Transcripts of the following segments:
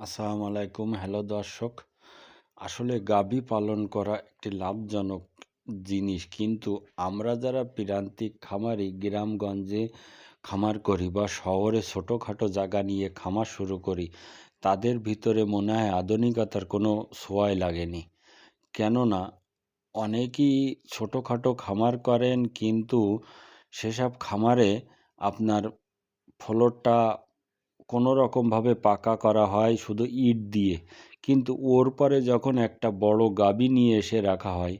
আসসালামু আলাইকুম। হ্যালো দর্শক, আসলে গাভী পালন করা একটি লাভজনক জিনিস, কিন্তু আমরা যারা প্রান্তিক খামারি, গ্রামগঞ্জে খামার করি বা শহরে ছোটোখাটো জায়গা নিয়ে খামার শুরু করি, তাদের ভিতরে মনে হয় আধুনিকতার কোনো ছোঁয়াই লাগেনি। কেননা, অনেকেই ছোটোখাটো খামার করেন, কিন্তু সেসব খামারে আপনার ফ্লোরটা কোনো রকমভাবে পাকা করা হয় শুধু ইট দিয়ে। কিন্তু ওর পরে যখন একটা বড় গাবি নিয়ে এসে রাখা হয়,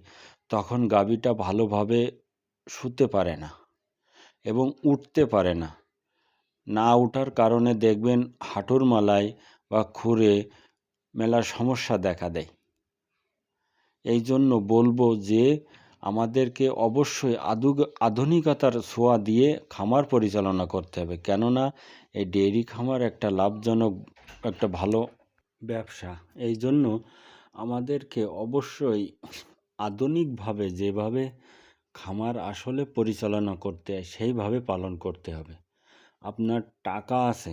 তখন গাবিটা ভালোভাবে শুতে পারে না এবং উঠতে পারে না। না ওঠার কারণে দেখবেন হাঁটুর মালায় বা খুরে মেলা সমস্যা দেখা দেয়। এই জন্য বলব যে আমাদেরকে অবশ্যই আধুনিকতার ছোঁয়া দিয়ে খামার পরিচালনা করতে হবে। কেননা, এই ডেয়ারি খামার একটা লাভজনক একটা ভালো ব্যবসা। এই জন্য আমাদেরকে অবশ্যই আধুনিকভাবে যেভাবে খামার আসলে পরিচালনা করতে হয় সেইভাবে পালন করতে হবে। আপনার টাকা আছে,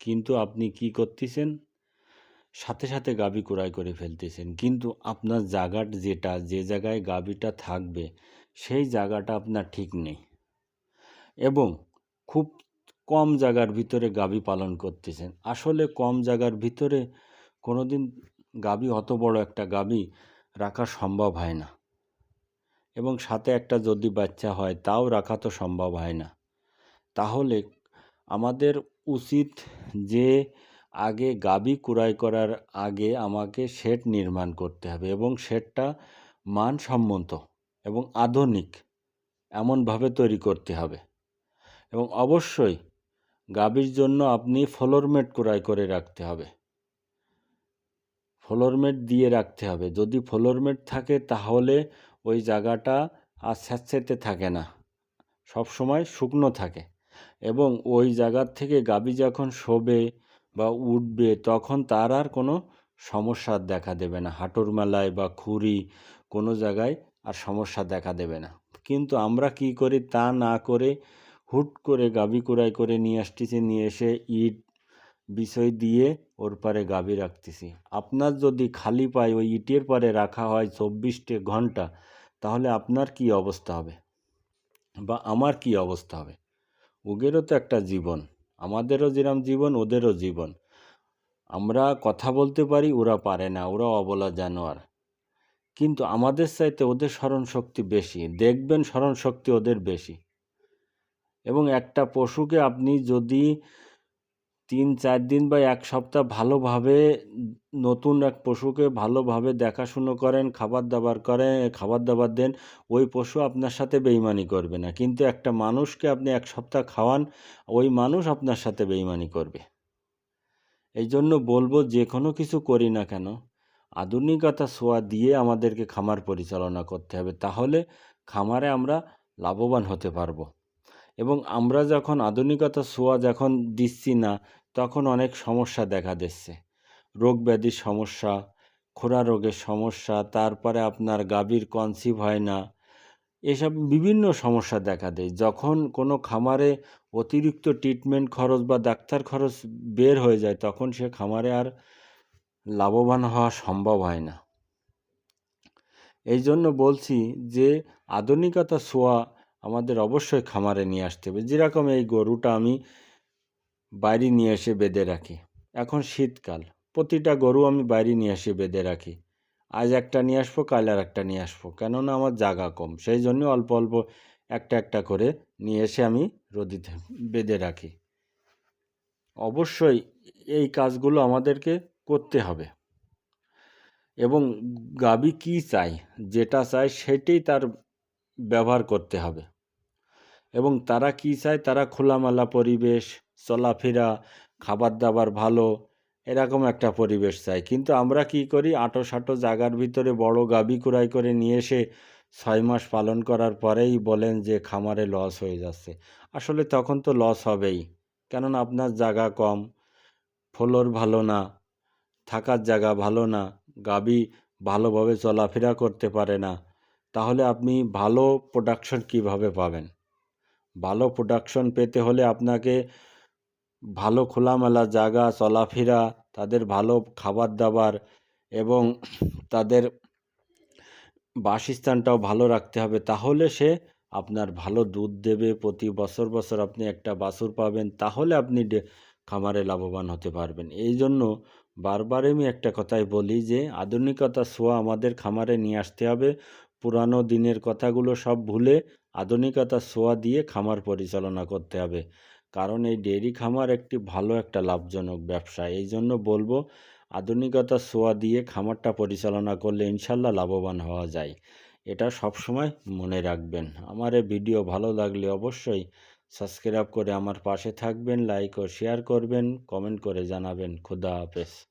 কিন্তু আপনি কি করতেছেন? সাথে সাথে গাবি কুড়াই করে ফেলতেছেন। কিন্তু আপনার জায়গার যেটা, যে জায়গায় গাবিটা থাকবে, সেই জায়গাটা আপনার ঠিক নেই। এবং খুব কম জায়গার ভিতরে গাবি পালন করতেছেন। আসলে কম জায়গার ভিতরে কোনো দিন গাবি অত বড় একটা গাবি রাখা সম্ভব হয় না। এবং সাথে একটা যদি বাচ্চা হয়, তাও রাখা তো সম্ভব হয় না। তাহলে আমাদের উচিত যে আগে গাবি কুড়াই করার আগে আমাকে শেড নির্মাণ করতে হবে এবং শেডটা মানসম্মত এবং আধুনিক এমনভাবে তৈরি করতে হবে। এবং অবশ্যই গাভীর জন্য আপনি ফ্লোরমেট ক্রয় করে রাখতে হবে। ফ্লোরমেট দিয়ে রাখতে হবে। যদি ফ্লোরমেট থাকে তাহলে ওই জায়গাটা আর স্যাঁতস্যাঁতে থাকে না। সব সময় শুকনো থাকে। এবং ওই জায়গার থেকে গাবি যখন শোবে বা উঠবে, তখন তার আর কোনো সমস্যা দেখা দেবে না। হাঁটুর মেলায় বা খুরি কোনো জায়গায় আর সমস্যা দেখা দেবে না। কিন্তু আমরা কি করি? তা না করে হুট করে গাবি কুড়াই করে নিয়ে আসতেছি, নিয়ে এসে ইট বিষয় দিয়ে ওর পারে গাবি রাখতেছি। আপনার যদি খালি পায় ওই ইটের পারে রাখা হয় চব্বিশটে ঘণ্টা, তাহলে আপনার কি অবস্থা হবে? বা আমার কি অবস্থা হবে? ওদেরও তো একটা জীবন। আমাদেরও যেরম জীবন, ওদেরও জীবন। আমরা কথা বলতে পারি, ওরা পারে না, ওরা অবলা জানোয়ার। কিন্তু আমাদের চাইতে ওদের স্মরণ শক্তি বেশি, দেখবেন স্মরণ শক্তি ওদের বেশি। এবং একটা পশুকে আপনি যদি তিন, চার দিন বা এক সপ্তাহ ভালোভাবে নতুন এক পশুকে ভালোভাবে দেখাশুনো করেন, খাবার দাবার করেন, খাবার দাবার দেন, ওই পশু আপনার সাথে বেইমানি করবে না। কিন্তু একটা মানুষকে আপনি এক সপ্তাহ খাওয়ান, ওই মানুষ আপনার সাথে বেইমানি করবে। এই জন্য বলব যে কোনো কিছু করি না কেন, আধুনিকতা ছোঁয়া দিয়ে আমাদেরকে খামার পরিচালনা করতে হবে। তাহলে খামারে আমরা লাভবান হতে পারব। এবং আমরা যখন আধুনিকতা ছোঁয়া যখন দিচ্ছি না, তখন অনেক সমস্যা দেখা দিচ্ছে। রোগ ব্যাধির সমস্যা খোরা রোগের সমস্যা, তারপরে আপনার গাভীর কনসিভ হয় না, এসব বিভিন্ন সমস্যা দেখা দেয়। যখন কোনো খামারে অতিরিক্ত ট্রিটমেন্ট খরচ বা ডাক্তার খরচ বের হয়ে যায়, তখন সে খামারে আর লাভবান হওয়া সম্ভব হয় না। এই জন্য বলছি যে আধুনিকতা ছোঁয়া আমাদের অবশ্যই খামারে নিয়ে আসতে হবে। যেরকম এই গরুটা আমি বাইরে নিয়ে এসে বেঁধে রাখি। এখন শীতকাল, প্রতিটা গরু আমি বাইরে নিয়ে এসে বেঁধে রাখি। আজ একটা নিয়ে আসব, কাল আর একটা নিয়ে আসব। কেননা আমার জায়গা কম, সেই জন্য অল্প অল্প একটা একটা করে নিয়ে এসে আমি রোদিতে বেঁধে রাখি। অবশ্যই এই কাজগুলো আমাদেরকে করতে হবে। এবং গাবি কী চাই যেটা চায় সেটাই তার ব্যবহার করতে হবে। এবং তারা কী চায়? তারা খোলামেলা পরিবেশ, চলাফেরা খাবার দাবার ভালো, এরকম একটা পরিবেশ চাই কিন্তু আমরা কি করি? আটো সাটো জায়গার ভিতরে বড় গাবি কুড়াই করে নিয়ে এসে ছয় মাস পালন করার পরেই বলেন যে, খামারে লস হয়ে যাচ্ছে। আসলে তখন তো লস হবেই। কেননা আপনার জায়গা কম, ফ্লোর ভালো না, থাকার জায়গা ভালো না, গাবি ভালোভাবে চলাফেরা করতে পারে না। তাহলে আপনি ভালো প্রোডাকশন কীভাবে পাবেন? ভালো প্রোডাকশন পেতে হলে আপনাকে ভালো খোলামেলা জায়গা, চলাফেরা, তাদের ভালো খাবার দাবার এবং তাদের বাসস্থানটাও ভালো রাখতে হবে। তাহলে সে আপনার ভালো দুধ দেবে, প্রতি বছর বছর আপনি একটা বাছুর পাবেন, তাহলে আপনি খামারে লাভবান হতে পারবেন। এই জন্য বারবার আমি একটা কথাই বলি যে, আধুনিকতা ছোঁয়া আমাদের খামারে নিয়ে আসতে হবে। পুরানো দিনের কথাগুলো সব ভুলে আধুনিকতার ছোঁয়া দিয়ে খামার পরিচালনা করতে হবে। কারণ এই ডেয়ারি খামার একটি ভালো একটা লাভজনক ব্যবসা। এই জন্য বলব আধুনিকতার ছোঁয়া দিয়ে খামারটা পরিচালনা করলে ইনশাল্লাহ লাভবান হওয়া যায়। এটা সবসময় মনে রাখবেন। আমার এই ভিডিও ভালো লাগলে অবশ্যই সাবস্ক্রাইব করে আমার পাশে থাকবেন, লাইক ও শেয়ার করবেন, কমেন্ট করে জানাবেন। খুদা হাফেজ।